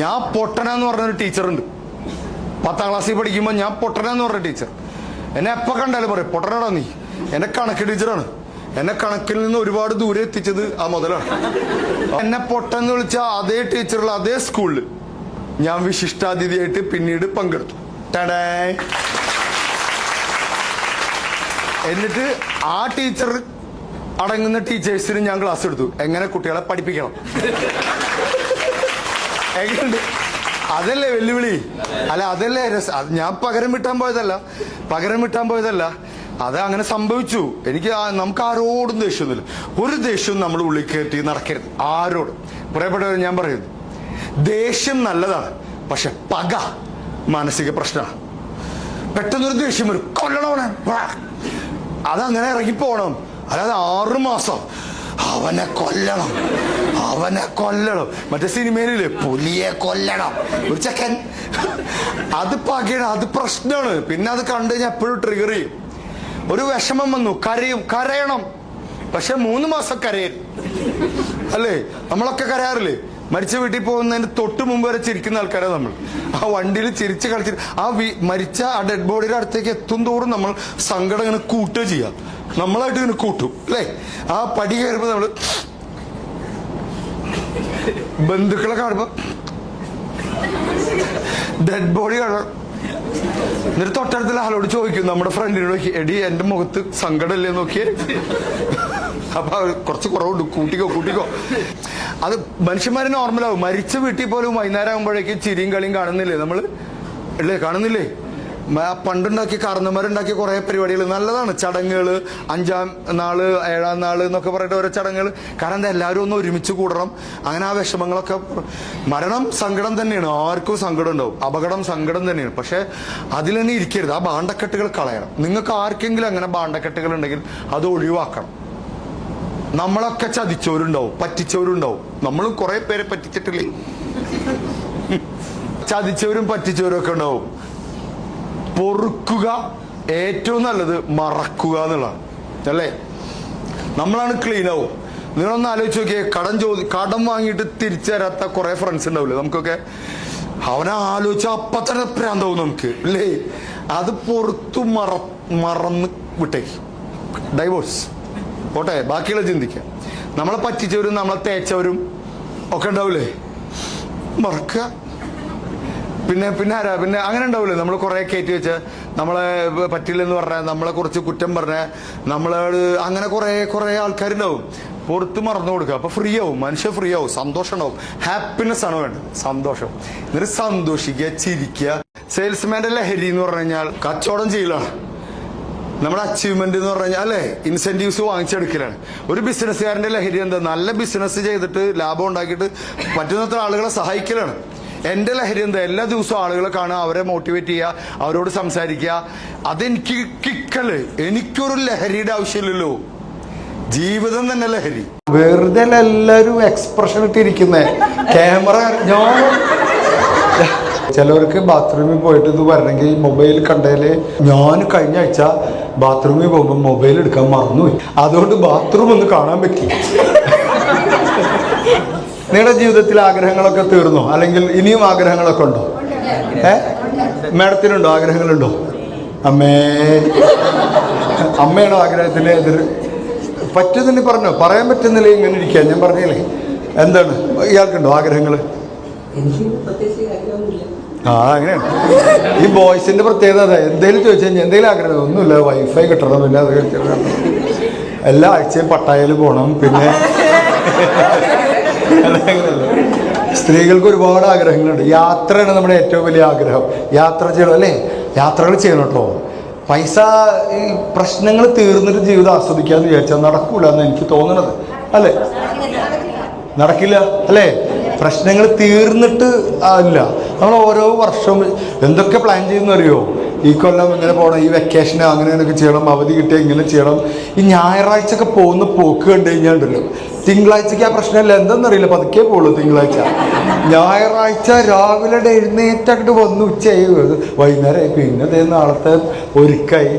ഞാൻ പൊട്ടന എന്ന് പറഞ്ഞൊരു ടീച്ചറുണ്ട്. പത്താം ക്ലാസ്സിൽ പഠിക്കുമ്പോൾ ഞാൻ പൊട്ടന എന്ന് പറഞ്ഞ ടീച്ചർ. എന്നെ എപ്പോൾ കണ്ടാലും പറയും പൊട്ടനടാ നീ. എന്നെ കണക്ക് ടീച്ചറാണ്. എന്നെ കണക്കിൽ നിന്ന് ഒരുപാട് ദൂരെ എത്തിച്ചത് ആ മുതലാണ്. എന്നെ പൊട്ടെന്ന് വിളിച്ച അതേ ടീച്ചറുള്ള അതേ സ്കൂളിൽ ഞാൻ വിശിഷ്ടാതിഥിയായിട്ട് പിന്നീട് പങ്കെടുത്തു. ടടേ എന്നിട്ട് ആ ടീച്ചർ അടങ്ങുന്ന ടീച്ചേഴ്സിന് ഞാൻ ക്ലാസ് എടുത്തു. എങ്ങനെ കുട്ടികളെ പഠിപ്പിക്കണം? എങ്ങനെയുണ്ട് അതല്ലേ വെല്ലുവിളി? അല്ല അതല്ലേ രസം ഞാൻ പകരം വിട്ടാൻ പോയതല്ല. പകരം വിട്ടാൻ പോയതല്ല. അത് അങ്ങനെ സംഭവിച്ചു. എനിക്ക് നമുക്ക് ആരോടും ദേഷ്യമൊന്നുമില്ല. ഒരു ദേഷ്യവും നമ്മൾ ഉള്ളിൽ കയറ്റി നടക്കരുത്. ആരോടും. പ്രിയപ്പെട്ടവർ ഞാൻ പറയുന്നു. ദേഷ്യം നല്ലതാണ്. പക്ഷെ പക മാനസിക പ്രശ്നമാണ്. പെട്ടെന്നൊരു ദേഷ്യം വരും. കൊല്ലണവനെ. അതങ്ങനെ ഇറങ്ങിപ്പോണം. അല്ലാതെ ആറു മാസം അവനെ കൊല്ലണം. അവനെ കൊല്ലണം. മറ്റേ സിനിമയിലില്ലേ? പുലിയെ കൊല്ലണം. ഒരു ചെക്കൻ. അത് പകയാണ് അത് പ്രശ്നമാണ് പിന്നെ അത് കണ്ടു കഴിഞ്ഞാൽ എപ്പോഴും ട്രിഗർ ചെയ്യും. ഒരു വിഷമം വന്നു. കരയും. കരയണം. പക്ഷെ മൂന്ന് മാസം കരയരുത് അല്ലേ? നമ്മളൊക്കെ കരയാറില്ലേ? മരിച്ച വീട്ടിൽ പോകുന്നതിന് തൊട്ട് മുമ്പ് വരെ ചിരിക്കുന്ന ആൾക്കാരാണ് നമ്മൾ. ആ വണ്ടിയിൽ ചിരിച്ച് കളിച്ച് ആ മരിച്ച ആ ഡെഡ് ബോഡിയുടെ അടുത്തേക്ക് എത്തും തോറും നമ്മൾ സങ്കടം ഇങ്ങനെ കൂട്ടുക ചെയ്യാം. നമ്മളായിട്ട് ഇങ്ങനെ കൂട്ടും. അല്ലേ? ആ പടി കയറുമ്പോൾ നമ്മൾ ബന്ധുക്കളെ കാണുമ്പോൾ ഡെഡ് ബോഡി കാണാം എന്നിട്ട് തൊട്ടടുത്തുള്ള ആളോട് ചോദിക്കും നമ്മുടെ ഫ്രണ്ടിനോട് നോക്കി എടി എന്റെ മുഖത്ത് സങ്കടമല്ലേ നോക്കിയേ? അപ്പൊ അവർ കുറച്ച് കുറവുണ്ട്. കൂട്ടിക്കോ കൂട്ടിക്കോ. അത് മനുഷ്യന്മാര് നോർമലാവും മരിച്ച വീട്ടിൽ പോലും വൈകുന്നേരം ആകുമ്പോഴേക്കും ചിരിയും കളിയും കാണുന്നില്ലേ നമ്മൾ? അല്ലേ കാണുന്നില്ലേ? പണ്ടുണ്ടാക്കിയ കാരണന്മാരുണ്ടാക്കിയ കുറേ പരിപാടികൾ. നല്ലതാണ്. ചടങ്ങുകൾ അഞ്ചാം നാൾ ഏഴാം നാൾ എന്നൊക്കെ പറഞ്ഞിട്ട് ഓരോ ചടങ്ങുകൾ കാരണം എന്താ എല്ലാവരും ഒന്ന് ഒരുമിച്ച് കൂടണം. അങ്ങനെ ആ വിഷമങ്ങളൊക്കെ മരണം സങ്കടം തന്നെയാണ്. ആർക്കും സങ്കടം ഉണ്ടാവും. അപകടം സങ്കടം തന്നെയാണ്. പക്ഷെ അതിൽ തന്നെ ഇരിക്കരുത്. ആ ബാണ്ടക്കെട്ടുകൾ കളയണം. നിങ്ങൾക്ക് ആർക്കെങ്കിലും അങ്ങനെ ബാണ്ടക്കെട്ടുകൾ ഉണ്ടെങ്കിൽ അത് ഒഴിവാക്കണം. നമ്മളൊക്കെ ചതിച്ചവരുണ്ടാവും. പറ്റിച്ചവരുണ്ടാവും. നമ്മളും കുറെ പേരെ പറ്റിച്ചിട്ടില്ലേ? ചതിച്ചവരും പറ്റിച്ചവരും ഒക്കെ ഉണ്ടാവും. പൊറുക്കുക ഏറ്റവും നല്ലത് മറക്കുക എന്നുള്ളതാണ്. അല്ലേ? നമ്മളാണ് ക്ലീൻ ആവും. നിങ്ങളൊന്ന് ആലോചിച്ച് നോക്കിയേ കടം ചോദി കടം വാങ്ങിയിട്ട് തിരിച്ചു തരാത്ത കുറെ ഫ്രണ്ട്സ് ഉണ്ടാവില്ലേ? നമുക്കൊക്കെ അവനെ ആലോചിച്ച അപ്പം തന്നെ പ്രാന്താവും നമുക്ക് അല്ലേ? അത് പുറത്തു മറ മറന്ന് വിട്ടേക്ക് ഡൈവോഴ്സ് പോട്ടെ ബാക്കിയുള്ള ചിന്തിക്കാം. നമ്മളെ പറ്റിച്ചവരും നമ്മളെ തേച്ചവരും ഒക്കെ ഉണ്ടാവില്ലേ? മറക്കുക. പിന്നെ പിന്നെ ആരാ? പിന്നെ അങ്ങനെ ഉണ്ടാവില്ലേ നമ്മൾ കുറെ കയറ്റി വെച്ച് നമ്മളെ പറ്റില്ലെന്ന് പറഞ്ഞ നമ്മളെ കുറച്ച് കുറ്റം പറഞ്ഞ നമ്മളെ അങ്ങനെ കുറെ കുറെ ആൾക്കാരുണ്ടാവും. പുറത്ത് മറന്നു കൊടുക്കുക. അപ്പൊ ഫ്രീ ആവും. മനുഷ്യ ഫ്രീ ആവും. സന്തോഷം ഉണ്ടാവും. ഹാപ്പിനെസ് ആണ് വേണ്ടത്. സന്തോഷം. എന്നിട്ട് സന്തോഷിക്കുക ചിരിക്കുക. സെയിൽസ്മാന്റെ ലഹരി എന്ന് പറഞ്ഞു കഴിഞ്ഞാൽ കച്ചവടം ചെയ്യലാണ്. നമ്മുടെ അച്ചീവ്മെന്റ് എന്ന് പറഞ്ഞാൽ അല്ലെ? ഇൻസെന്റീവ്സ് വാങ്ങിച്ചെടുക്കലാണ്. ഒരു ബിസിനസ്സുകാരന്റെ ലഹരി എന്താ? നല്ല ബിസിനസ് ചെയ്തിട്ട് ലാഭം ഉണ്ടാക്കിയിട്ട് പറ്റുന്നത്ര ആളുകളെ സഹായിക്കലാണ്. എന്റെ ലഹരി എന്താ? എല്ലാ ദിവസവും ആളുകളെ കാണുക അവരെ മോട്ടിവേറ്റ് ചെയ്യുക അവരോട് സംസാരിക്കുക. അതെനിക്ക് കിക്കൽ. എനിക്കൊരു ലഹരിയുടെ ആവശ്യമില്ലല്ലോ. ജീവിതം തന്നെ ലഹരി. വെറുതെ എല്ലാരും എക്സ്പ്രഷൻ ഇട്ടിരിക്കുന്നേ. ക്യാമറ ഞാൻ ചിലവർക്ക് ബാത്റൂമിൽ പോയിട്ട് ഇത് വരണമെങ്കിൽ മൊബൈൽ കണ്ടതിൽ ഞാൻ കഴിഞ്ഞ ആഴ്ച ബാത്റൂമിൽ പോകുമ്പോൾ മൊബൈൽ എടുക്കാൻ മറന്നുപോയി. അതുകൊണ്ട് ബാത്റൂം ഒന്ന് കാണാൻ പറ്റി. നിങ്ങളുടെ ജീവിതത്തിൽ ആഗ്രഹങ്ങളൊക്കെ തീർന്നോ? അല്ലെങ്കിൽ ഇനിയും ആഗ്രഹങ്ങളൊക്കെ ഉണ്ടോ? ഏ? മാഡത്തിനുണ്ടോ? ആഗ്രഹങ്ങളുണ്ടോ? അമ്മേ. അമ്മയുടെ ആഗ്രഹത്തിന് എതിർ? പറ്റുന്നില്ല പറഞ്ഞോ? പറയാൻ പറ്റുന്നില്ല? ഇങ്ങനെ ഇരിക്കുക ഞാൻ പറഞ്ഞില്ലേ? എന്താണ്? ഇയാൾക്കുണ്ടോ ആഗ്രഹങ്ങൾ ആ അങ്ങനെയാണ്. ഈ ബോയ്സിന്റെ പ്രത്യേകത അതെ. എന്തെങ്കിലും ചോദിച്ചു കഴിഞ്ഞാൽ എന്തെങ്കിലും ആഗ്രഹം? ഒന്നുമില്ല. വൈഫൈ കിട്ടണം പിന്നെ അത്. എല്ലാ ആഴ്ചയും പട്ടായയിൽ പോകണം പിന്നെ. സ്ത്രീകൾക്ക് ഒരുപാട് ആഗ്രഹങ്ങളുണ്ട്. യാത്രയാണ് നമ്മുടെ ഏറ്റവും വലിയ ആഗ്രഹം. യാത്ര ചെയ്യണം അല്ലേ? യാത്രകൾ ചെയ്യണം കേട്ടോ. പൈസ ഈ പ്രശ്നങ്ങൾ തീർന്നിട്ട് ജീവിതം ആസ്വദിക്കാന്ന് വിചാരിച്ചാൽ നടക്കൂല എന്ന് എനിക്ക് തോന്നണത്. അല്ലേ? നടക്കില്ല. അല്ലേ? പ്രശ്നങ്ങൾ തീർന്നിട്ട് അല്ല നമ്മൾ ഓരോ വർഷവും എന്തൊക്കെ പ്ലാൻ ചെയ്യുന്ന അറിയോ ഈ കൊല്ലം ഇങ്ങനെ പോകണം ഈ വെക്കേഷൻ അങ്ങനെ ഇങ്ങനെയൊക്കെ ചെയ്യണം അവധി കിട്ടിയാൽ ഇങ്ങനെ ചെയ്യണം. ഈ ഞായറാഴ്ച ഒക്കെ പോകുന്ന പോക്ക് കണ്ടു കഴിഞ്ഞാൽ ഉണ്ടല്ലോ തിങ്കളാഴ്ചക്ക് ആ പ്രശ്നമില്ല എന്തെന്നറിയില്ല പതുക്കെ പോകുള്ളൂ തിങ്കളാഴ്ച. ഞായറാഴ്ച രാവിലെ എഴുന്നേറ്റങ്ങോട്ട് വന്ന് ഉച്ചയായി വൈകുന്നേരമായി പിന്നെ നാളത്തെ ഒരുക്കായി.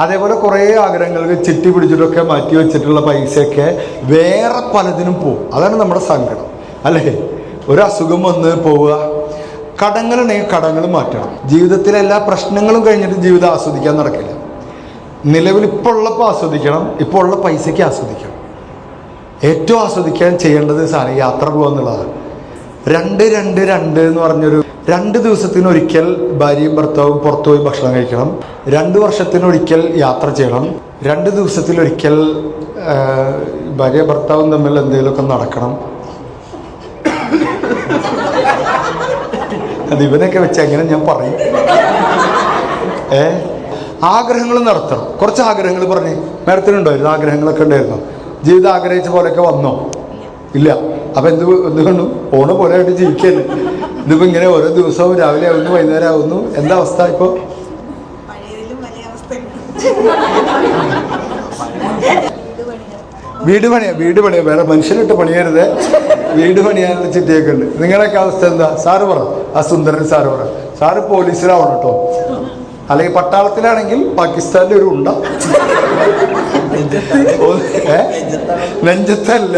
അതേപോലെ കുറേ ആഗ്രഹങ്ങൾക്ക് ചിട്ടി പിടിച്ചിട്ടൊക്കെ മാറ്റി വെച്ചിട്ടുള്ള പൈസയൊക്കെ വേറെ പലതിനും പോകും. അതാണ് നമ്മുടെ സങ്കടം അല്ലേ? ഒരു അസുഖം വന്ന് പോവുക കടങ്ങളുണ്ടെങ്കിൽ കടങ്ങൾ മാറ്റണം. ജീവിതത്തിലെ എല്ലാ പ്രശ്നങ്ങളും കഴിഞ്ഞിട്ട് ജീവിതം ആസ്വദിക്കാൻ നടക്കില്ല. നിലവിൽ ഇപ്പോൾ ഉള്ളപ്പോൾ ആസ്വദിക്കണം ഇപ്പോൾ ഉള്ള പൈസയ്ക്ക് ആസ്വദിക്കണം. ഏറ്റവും ആസ്വദിക്കാൻ ചെയ്യേണ്ടത് സാധനം യാത്ര പോകുക എന്നുള്ളതാണ്. രണ്ട് രണ്ട് രണ്ട് എന്ന് പറഞ്ഞൊരു രണ്ട് ദിവസത്തിനൊരിക്കൽ ഭാര്യയും ഭർത്താവും പുറത്തു പോയി ഭക്ഷണം കഴിക്കണം. രണ്ട് വർഷത്തിനൊരിക്കൽ യാത്ര ചെയ്യണം. രണ്ട് ദിവസത്തിലൊരിക്കൽ ഭാര്യ ഭർത്താവും തമ്മിൽ എന്തെങ്കിലുമൊക്കെ നടക്കണം. അത് ഇവനൊക്കെ വെച്ച് എങ്ങനെ ഞാൻ പറയും? ഏ? ആഗ്രഹങ്ങൾ നടത്തണം. കുറച്ച് ആഗ്രഹങ്ങൾ പറഞ്ഞേ മേഡത്തിനുണ്ടായിരുന്നു. ആഗ്രഹങ്ങളൊക്കെ ഉണ്ടായിരുന്നു. ജീവിതം ആഗ്രഹിച്ച പോലെയൊക്കെ വന്നോ? ഇല്ല. അപ്പൊ എന്ത് എന്ത് കണ്ടു? പോണ പോലെ ആയിട്ട് ജീവിക്കല്ലേ. ഇതിപ്പോ ഇങ്ങനെ ഓരോ ദിവസവും രാവിലെ ആവുന്നു വൈകുന്നേരം ആവുന്നു. എന്താ അവസ്ഥ ഇപ്പൊ? വീട് പണിയാ? വീട് പണിയാ. വേറെ മനുഷ്യനിട്ട് പണിയരുത്. വീട് പണിയാനുള്ള ചിട്ടയൊക്കെ ഉണ്ട് നിങ്ങളൊക്കെ അവസ്ഥ എന്താ? സാറ് പറ. ആ സുന്ദരൻ സാറ് പറ. സാറ് പോലീസിലാവണം കേട്ടോ. അല്ലെങ്കിൽ പട്ടാളത്തിലാണെങ്കിൽ പാകിസ്ഥാനിൽ ഒരു ഉണ്ട? നെഞ്ചത്തല്ല.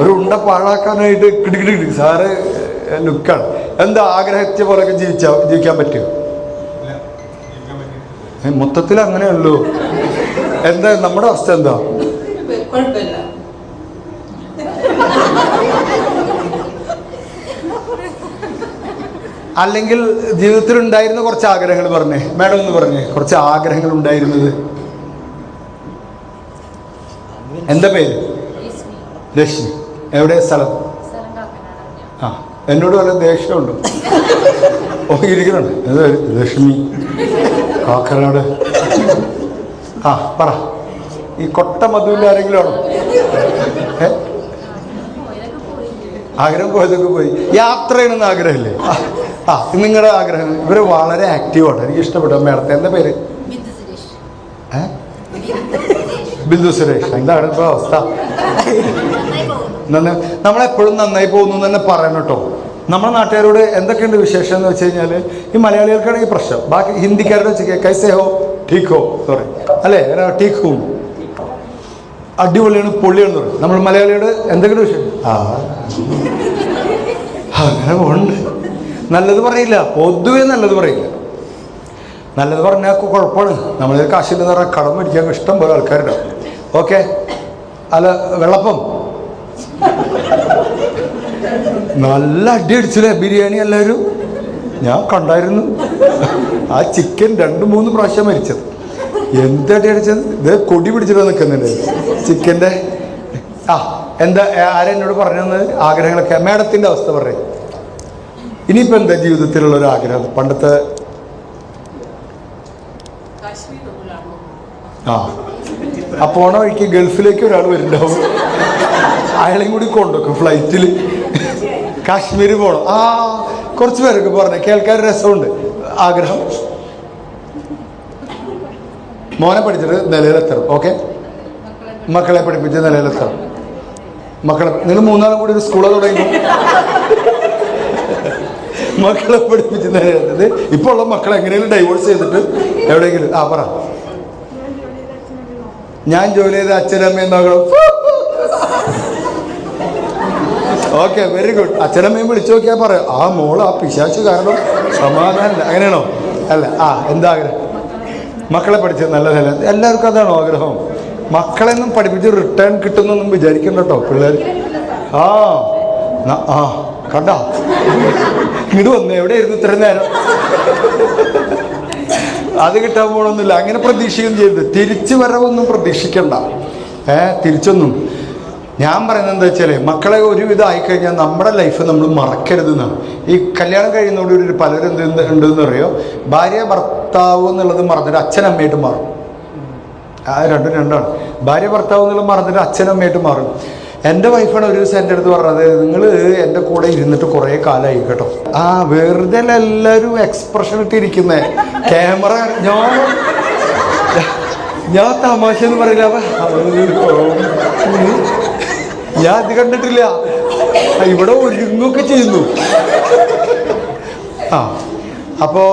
ഒരു ഉണ്ട പാഴാക്കാനായിട്ട് കിടുകിടി സാറ് ലുക്കാണ്. എന്താ ആഗ്രഹിച്ച പോലൊക്കെ ജീവിച്ചാ ജീവിക്കാൻ പറ്റുമോ മൊത്തത്തിൽ അങ്ങനെയല്ലോ. എന്താ നമ്മുടെ അവസ്ഥ എന്താ? അല്ലെങ്കിൽ ജീവിതത്തിൽ ഉണ്ടായിരുന്ന കുറച്ച് ആഗ്രഹങ്ങൾ പറഞ്ഞേ. മാഡം ഒന്ന് പറഞ്ഞേ കുറച്ച് ആഗ്രഹങ്ങൾ ഉണ്ടായിരുന്നത്. എന്താ പേര്? രശ്മി. എവിടെ? സ്ഥലം? ആ എന്നോട് വല്ല ദേഷ്യമുണ്ടോ? ഓ ഇരിക്കുന്നുണ്ട്. ലക്ഷ്മി കാക്കനാട്. ആ പറ. ഈ കൊട്ട മധുവിൽ ആരെങ്കിലും ആണോ? ഏ? ആഗ്രഹം പോയതൊക്കെ പോയി. യാത്ര ചെയ്യണമെന്ന് ആഗ്രഹമില്ലേ? ആ, നിങ്ങളുടെ ആഗ്രഹം. ഇവർ വളരെ ആക്റ്റീവാണ് എനിക്ക് ഇഷ്ടപ്പെട്ടു. മേഡത്തെ എന്താ പേര്? ബിന്ദു സുരേഷ്. എന്താണ് ഇപ്പോൾ അവസ്ഥ? നമ്മളെപ്പോഴും നന്നായി പോകുന്നു എന്ന് തന്നെ പറയണം കേട്ടോ. നമ്മുടെ നാട്ടുകാരോട് എന്തൊക്കെയുണ്ട് വിശേഷം എന്ന് വെച്ച് കഴിഞ്ഞാൽ ഈ മലയാളികൾക്കാണ് ഈ പ്രശ്നം. ബാക്കി ഹിന്ദിക്കാരുടെ വെച്ച് കൈസേ ഹോ ടീക്ക്? ഹോ സോറി അല്ലേ ടീക്ക്? ഹോ അടിപൊളിയാണ് പൊള്ളിയാണ് പറയും. നമ്മൾ മലയാളിയോട് എന്തെങ്കിലും വിഷയം? ആ. അങ്ങനെ പോണ്ട് നല്ലത് പറയില്ല. പൊതുവെ നല്ലത് പറയില്ല. നല്ലത് പറഞ്ഞാൽ കുഴപ്പമാണ്. നമ്മൾ കാശില്ലെന്ന് പറഞ്ഞാൽ കടം മേടിക്കാൻ ഇഷ്ടം പോലെ ആൾക്കാരുണ്ടാവും ഓക്കെ? അല്ല വെള്ളപ്പം. നല്ല അടി അടിച്ചില്ലേ ബിരിയാണി എല്ലാവരും? ഞാൻ കണ്ടായിരുന്നു. ആ ചിക്കൻ രണ്ട് മൂന്ന് പ്രാവശ്യം മരിച്ചത്. എന്തടി അടിച്ചത്? ഇത് കൊടി പിടിച്ചിട്ട് നിൽക്കുന്നുണ്ട് ചിക്കന്റെ ആ എന്താ ആരെന്നോട് പറഞ്ഞു പറഞ്ഞത് ആഗ്രഹങ്ങളൊക്കെ? മേഡത്തിന്റെ അവസ്ഥ പറയും. ഇനിയിപ്പോൾ എന്താ ജീവിതത്തിലുള്ള ഒരു ആഗ്രഹം? പണ്ടത്തെ ആ. ആ പോണ വഴിക്ക് ഗൾഫിലേക്ക് ഒരാൾ വരുന്നുണ്ടാവും. അയാളെയും കൂടി കൊണ്ടുവെക്കും ഫ്ലൈറ്റിൽ കാശ്മീർ പോകണം ആ കുറച്ച് പേരൊക്കെ പറഞ്ഞു കേൾക്കാൻ രസമുണ്ട്. ആഗ്രഹം? മോനെ പഠിച്ചിട്ട് നിലയിലെത്തണം ഓക്കെ? മക്കളെ പഠിപ്പിച്ച് നിലയിലെത്തണം. മക്കളെ നിങ്ങൾ മൂന്നാളും കൂടി ഒരു സ്കൂളെ തുടങ്ങി മക്കളെ പഠിപ്പിച്ചത് ഇപ്പോൾ ഉള്ള മക്കളെ എങ്ങനെയെങ്കിലും ഡൈവോഴ്സ് ചെയ്തിട്ട് എവിടെയെങ്കിലും ആ പറ. ഞാൻ ജോലി ചെയ്ത അച്ഛനമ്മയും നോക്കണം ഓക്കെ വെരി ഗുഡ് അച്ഛനമ്മയും വിളിച്ചു നോക്കിയാൽ പറയാം ആ മോൾ ആ പിശാച്ചു കാരണം സമാധാനമില്ല. അങ്ങനെയാണോ? അല്ല ആ എന്താ ആഗ്രഹം? മക്കളെ പഠിച്ചത് നല്ല നില എല്ലാവർക്കും അതാണോ ആഗ്രഹം? മക്കളെന്നും പഠിപ്പിച്ച് റിട്ടേൺ കിട്ടുന്നൊന്നും വിചാരിക്കണ്ട കേട്ടോ പിള്ളേർ ആ ആ കണ്ട? ഇങ്ങോട്ട് വന്നു. എവിടെയായിരുന്നു ഇത്ര നേരം? അത് കിട്ടാൻ പോകണമെന്നില്ല അങ്ങനെ പ്രതീക്ഷിക്കുകയും ചെയ്യരുത്. തിരിച്ചു വരവൊന്നും പ്രതീക്ഷിക്കണ്ട. ഏ തിരിച്ചൊന്നും. ഞാൻ പറയുന്നത് എന്താ വെച്ചാൽ മക്കളെ ഒരുവിധം ആയിക്കഴിഞ്ഞാൽ നമ്മുടെ ലൈഫ് നമ്മൾ മറക്കരുത് എന്നാണ് ഈ കല്യാണം കഴിയുന്നതോടുകൂടി ഒരു പലരും എന്ത് ഉണ്ടെന്ന് അറിയോ? ഭാര്യ ഭർത്താവ് എന്നുള്ളത് മറന്നിട്ട് അച്ഛനമ്മയായിട്ട് മാറും. ആ രണ്ടും രണ്ടാണ്. ഭാര്യ ഭർത്താവ് എന്നുള്ളത് മറന്നിട്ട് അച്ഛനമ്മയായിട്ട് മാറും. എന്റെ വൈഫാണ് ഒരു ദിവസം എന്റെ അടുത്ത് പറഞ്ഞത് നിങ്ങൾ എന്റെ കൂടെ ഇരുന്നിട്ട് കുറേ കാലമായി കേട്ടോ. ആ വെറുതെ എല്ലാവരും എക്സ്പ്രഷൻ ഇട്ടിരിക്കുന്നേ. ക്യാമറ ഞാൻ ഞാൻ തമാശ എന്ന് പറയില്ല. ഞാൻ അത് കണ്ടിട്ടില്ല. ഇവിടെ ഒരുങ്ങൊക്കെ ചെയ്യുന്നു. ആ അപ്പോ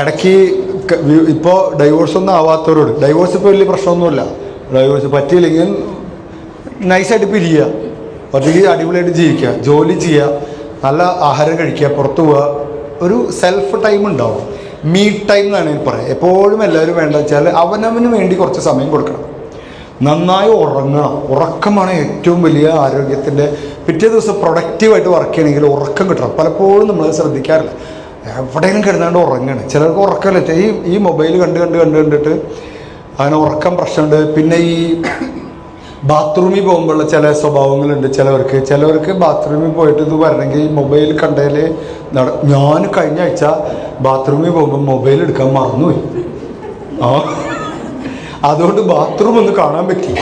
ഇടയ്ക്ക് ഇപ്പോൾ ഇപ്പോ ഡൈവോഴ്സ് ഒന്നും ആവാത്തവരോട് ഡൈവോഴ്സ് ഇപ്പോൾ വലിയ പ്രശ്നമൊന്നുമില്ല. ഡൈവോഴ്സ് പറ്റിയില്ലെങ്കിൽ നൈസായിട്ട് പിരിയുക. ഒറ്റയ്ക്ക് അടിപൊളിയായിട്ട് ജീവിക്കുക. ജോലി ചെയ്യുക. നല്ല ആഹാരം കഴിക്കുക. പുറത്തു പോവുക. ഒരു സെൽഫ് ടൈം ഉണ്ടാവും. മീ ടൈം എന്നാണ് ഞാൻ പറയുക. എപ്പോഴും എല്ലാവരും വേണ്ട വെച്ചാൽ അവനവന് വേണ്ടി കുറച്ച് സമയം കൊടുക്കണം. നന്നായി ഉറങ്ങണം ഉറക്കമാണ് ഏറ്റവും വലിയ ആരോഗ്യത്തിന്റെ പിറ്റേ ദിവസം പ്രൊഡക്റ്റീവായിട്ട് വർക്ക് ചെയ്യണമെങ്കിൽ ഉറക്കം കിട്ടണം. പലപ്പോഴും നമ്മൾ ശ്രദ്ധിക്കാറില്ല. എവിടെയെങ്കിലും കിടന്നാണ്ട് ഉറങ്ങണം. ചിലർക്ക് ഉറക്കമില്ല. ഈ ഈ മൊബൈൽ കണ്ട് കണ്ട് കണ്ട് കണ്ടിട്ട് അതിന് ഉറക്കം പ്രശ്നമുണ്ട്. പിന്നെ ഈ ബാത്റൂമിൽ പോകുമ്പോഴുള്ള ചില സ്വഭാവങ്ങളുണ്ട്. ചിലവർക്ക് ചിലവർക്ക് ബാത്റൂമിൽ പോയിട്ട് ഇത് വരണമെങ്കിൽ മൊബൈൽ കണ്ടതിൽ നട ഞാൻ കഴിഞ്ഞ ആഴ്ച ബാത്റൂമിൽ പോകുമ്പോൾ മൊബൈൽ എടുക്കാൻ മറന്നുപോയി. ആ അതുകൊണ്ട് ബാത്റൂം ഒന്ന് കാണാൻ പറ്റി.